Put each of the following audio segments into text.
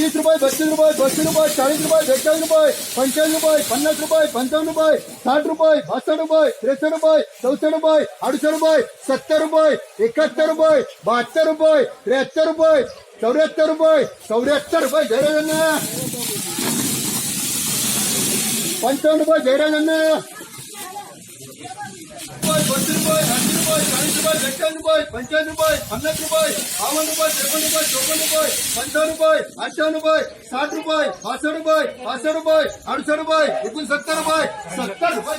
तीस रुपये बत्तीस रुपये पस्तीस रुपये चाळीस रुपये बेचाळीस रुपये पंचाळीस रुपये पन्नास रुपये पंचावन्न रुपये साठ रुपये पासष्ट रुपये त्रेसष्ट रुपये चौसष्ट रुपये अडुसष्ट रुपये सत्तर रुपये एकाहत्तर रुपये बहात्तर रुपये त्र्याहत्तर रुपये चौऱ्याहत्तर रुपये चौऱ्याहत्तर रुपये जयराजांना पंचावन्न रुपये जयराजांना रुपये पस्तीस रुपये ऐंशी रुपये चाळीस रुपये बेचाळीस रुपये पंचाळीस रुपये पन्नास रुपये बावन्न रुपये त्रेपन्न रुपये चौपन्न रुपये पंचावन्न रुपये अठ्ठावन्न रुपये साठ रुपये पासष्ट रुपये पासष्ट रुपये अडुसष्ट रुपये एकोणसत्तर रुपये सत्तर रुपये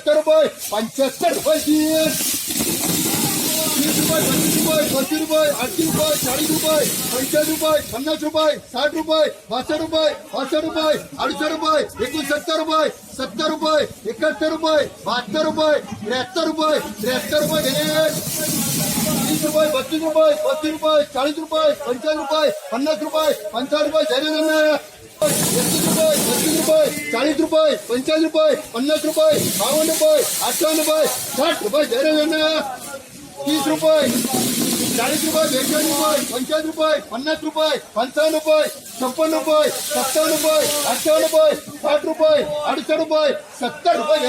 चौऱ्याहत्तर रुपये पंच्याहत्तर रुपये तीस रुपये पस्तीस रुपये पस्तीस रुपये चाळीस रुपये पंचाळीस रुपये, पन्नास रुपये बावन्न रुपये अठ्ठावन्न रुपये, साठ रुपये धैर्य तीस रुपये, चाळीस रुपये, बेचाळीस रुपये पंचाळीस रुपये, पन्नास रुपये, पंचावन्न रुपये छप्पन्न रुपये, सत्तावन्न रुपये, अठ्ठावन्न रुपये, साठ रुपये, अडुसष्ट रुपये, सत्तर रुपये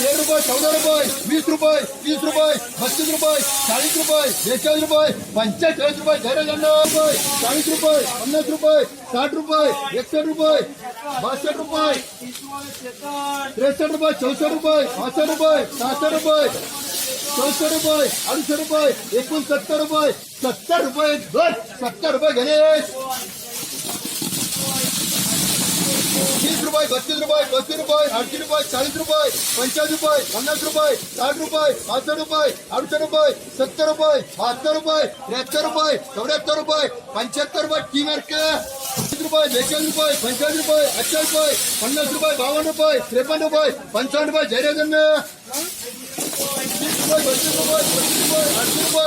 गेले दहा अकरा बारा तेरा रुपये चौदा रुपये वीस रुपये तीस रुपये पस्तीस रुपये चाळीस रुपये बेचाळीस रुपये पंचेचाळीस रुपये धैर्यजन्य रुपये चाळीस रुपये पन्नास रुपये साठ रुपये एकसष्ट रुपये बासष्ट रुपये त्रेसष्ट रुपये चौसष्ट रुपये पासष्ट रुपये सहासष्ट रुपये चौसष्ट रुपये अडुसष्ट रुपये एकोणसत्तर रुपये सत्तर रुपये सत्तर रुपये गणेश तीस रुपये, बत्तीस रुपये, पस्तीस रुपये, अडतीस रुपये, चाळीस रुपये, पंचाळीस रुपये, पन्नास रुपये, साठ रुपये पासष्ट रुपये अडुसष्ट रुपये, सत्तर रुपये, बहात्तर रुपये, त्र्याहत्तर रुपये, चौऱ्याहत्तर रुपये, पंच्याहत्तर रुपये टी मार्क. रुपये, बेचाळीस रुपये, पंचाळीस रुपये, अठ्ठावीस रुपये, पन्नास रुपये, बावन्न रुपये, त्रेपन्न रुपये, पंचावन्न रुपये बत्तीस रुपये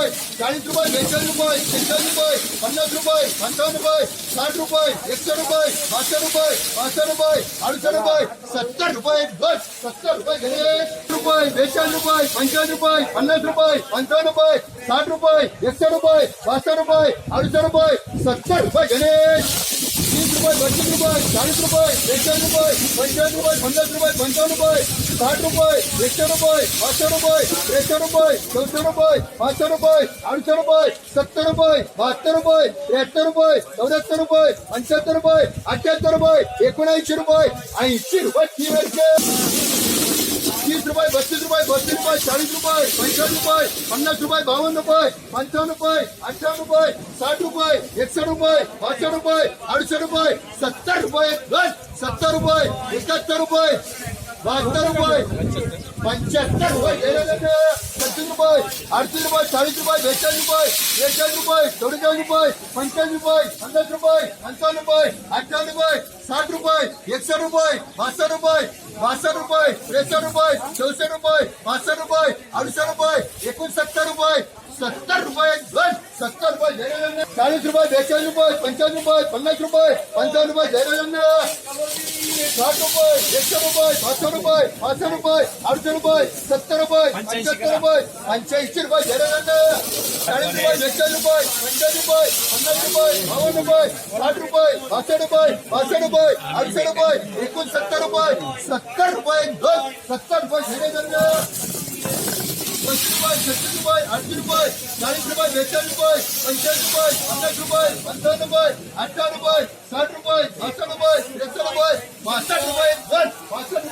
अडतीस रुपये, चाळीस रुपये, बेचाळीस रुपये शेहेचाळीस रुपये, पन्नास रुपये, पंचावन्न रुपये, साठ रुपये, एकशे रुपये, पाचशे रुपये पाचशे रुपये अडुसष्ट रुपये, सत्तर रुपये, बस, सत्तर रुपये घे रुपये, बेचाळीस रुपये पंचाळीस रुपये, पन्नास रुपये, पंचावन्न रुपये, साठ रुपये, एकशे रुपये, पाचशे रुपये अडुसष्ट रुपये, सत्तर रुपये तीस रुपये बत्तीस रुपये चाळीस रुपये बेचाळीस रुपये, पन्नास रुपये पंचावन्न रुपये, साठ रुपये, एकशे रुपये, पाचशे रुपये, त्रेसष्ट रुपये, चौसष्ट रुपये, पाचशे रुपये अडुसष्ट रुपये, सत्तर रुपये, बहत्तर रुपये, त्र्याहत्तर रुपये, चौऱ्याहत्तर रुपये पंचहत्तर रुपये अठ्याहत्तर रुपये, एकोणऐंशी रुपये, ऐंशी रुपये रुपये बत्तीस रुपये चाळीस रुपये पंचाळीस रुपये पन्नास रुपये बावन्न रुपये पंचावन्न रुपये अठ्ठावन्न रुपये साठ रुपये एकसष्ट रुपये पाचशे रुपये अडुसष्ट रुपये सत्तर रुपये बस सत्तर रुपये एकाहत्तर रुपये बहात्तर रुपये पंच्याहत्तर रुपये पस्तीस रुपये, अडतीस रुपये चाळीस रुपये बेचाळीस रुपये बेचाळीस रुपये चौवेचाळीस रुपये पंचाळीस रुपये पन्नास रुपये पंचावन्न रुपये अठ्ठावन्न रुपये, साठ रुपये एकसष्ट रुपये पासष्ट रुपये बासष्ट रुपये त्रेसष्ट रुपये चौसष्ट रुपये पासष्ट रुपये अडुसष्ट रुपये, एकोणसत्तर रुपये, सत्तर रुपये सत्तर रुपये जयराजन्य चाळीस रुपये, बेचाळीस रुपये पंचाळीस रुपये, पन्नास रुपये, पंचावन्न रुपये जयराजन्य साठ रुपये एकशे रुपये पाचशे रुपये पाचशे रुपये आठशे रुपये सत्तर रुपये पंच्याहत्तर रुपये पंच्याऐंशी रुपये घेणे चाळीस रुपये बेचाळीस रुपये पंचाळीस रुपये पन्नास रुपये बावन्न रुपये साठ रुपये पाचशे रुपये पाचशे रुपये आठशे रुपये एकूण रुपये सत्तर रुपये दोन सत्तर रुपये घेणे पस्तीस रुपये छत्तीस रुपये ऐंशी रुपये चाळीस रुपये बेचाळीस रुपये पंचाळीस रुपये पन्नास रुपये पंचावन्न रुपये अठ्ठावन्न रुपये साठ रुपये पासष्ट रुपये एकशे रुपये पासष्ट रुपये बस पासष्ट